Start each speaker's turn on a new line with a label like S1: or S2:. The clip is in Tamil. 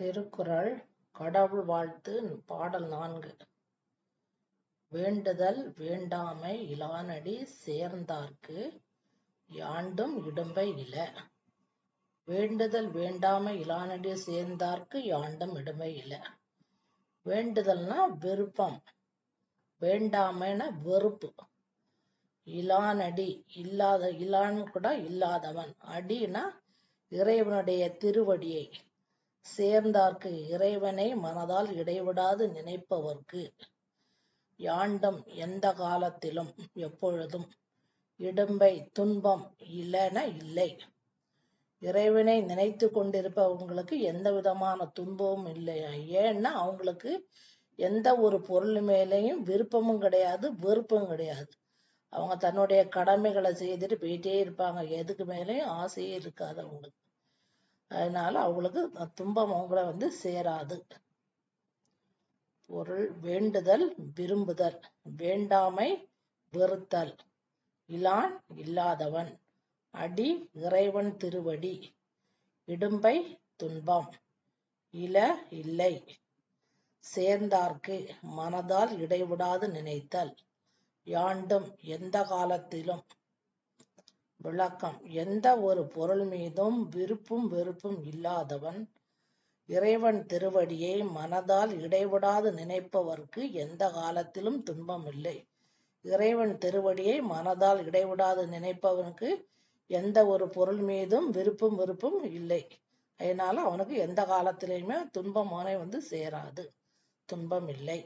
S1: திருக்குறள் கடவுள் வாழ்த்து பாடல் நான்கு. வேண்டுதல் வேண்டாமை இலானடி சேர்ந்தார்க்கு யாண்டும் இடும்பை இல வேண்டுதல் வேண்டாமை இலானடி சேர்ந்தார்க்கு யாண்டும் இடும்பை இல வேண்டுதல்னா விருப்பம். வேண்டாமைனா வெறுப்பு. இலானடி இல்லாத இலான் கூட இல்லாதவன். அடினா இறைவனுடைய திருவடியை. சேர்ந்தார்க்கு இறைவனை மனதால் இடைவிடாது நினைப்பவர்க்கு. யாண்டும் எந்த காலத்திலும் எப்பொழுதும் இடும்பை துன்பம் இல்லன இல்லை. இறைவனை நினைத்து கொண்டிருப்பவங்களுக்கு எந்த விதமான துன்பமும் இல்லை. ஏன்னா அவங்களுக்கு எந்த ஒரு பொருள் மேலேயும் விருப்பமும் கிடையாது வெறுப்பும் கிடையாது. அவங்க தன்னுடைய கடமைகளை செய்துட்டு போயிட்டே இருப்பாங்க. எதுக்கு மேலேயும் ஆசையே இருக்காது அவங்களுக்கு. அதனால அவங்களுக்கு துன்பம் அவங்கள வந்து சேராது. பொருள் வேண்டுதல் விரும்புதல் வேண்டாமை வெறுத்தல் இலான் இல்லாதவன் அடி இறைவன் திருவடி இடும்பை துன்பம் இல இல்லை சேர்ந்தார்க்கு மனதால் இடைவிடாது நினைத்தல் யாண்டும் எந்த காலத்திலும் விளக்கம். எந்த ஒரு பொருள் மீதும் விருப்பும் வெறுப்பும் இல்லாதவன் இறைவன் திருவடியை மனதால் இடைவிடாது நினைப்பவர்க்கு எந்த காலத்திலும் துன்பம் இல்லை இறைவன் திருவடியை மனதால் இடைவிடாது நினைப்பவனுக்கு எந்த ஒரு பொருள் மீதும் விருப்பும் விருப்பும் இல்லை. அதனால அவனுக்கு எந்த காலத்திலையுமே துன்பம் அவனை வந்து சேராது. துன்பம் இல்லை